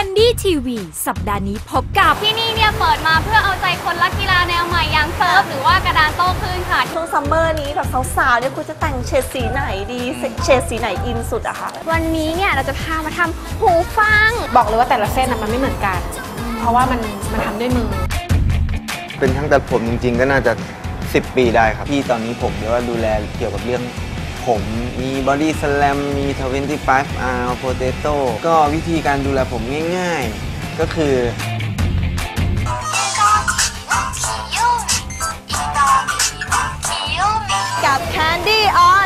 Candy TV สัปดาห์นี้พบกับ ที่นี่เนี่ยเปิดมาเพื่อเอาใจคนรักกีฬาแนวใหม่อย่างเซิร์ฟหรือว่ากระดานโต้คลื่นค่ะ ช่วงซัมเมอร์นี้แบบสาวๆเนี่ยคุณจะแต่งเฉดสีไหนดีเฉดสีไหนอินสุดอะคะวันนี้เนี่ยเราจะพามาทำหูฟัง บอกเลยว่าแต่ละเส้นน่ะมันไม่เหมือนกัน เพราะว่ามันมันทำด้วยมือ เป็นช่างตัดผมจริงๆ ก็น่าจะ 10 ปีได้ครับ ที่ตอนนี้ผมเรียกว่าดูแลเกี่ยวกับเรื่อง ผมมีบอดี้สแลมมี25 R Potato ก็วิธีการดูแลผมง่ายๆ ก็คือกับ Candy อ๋อ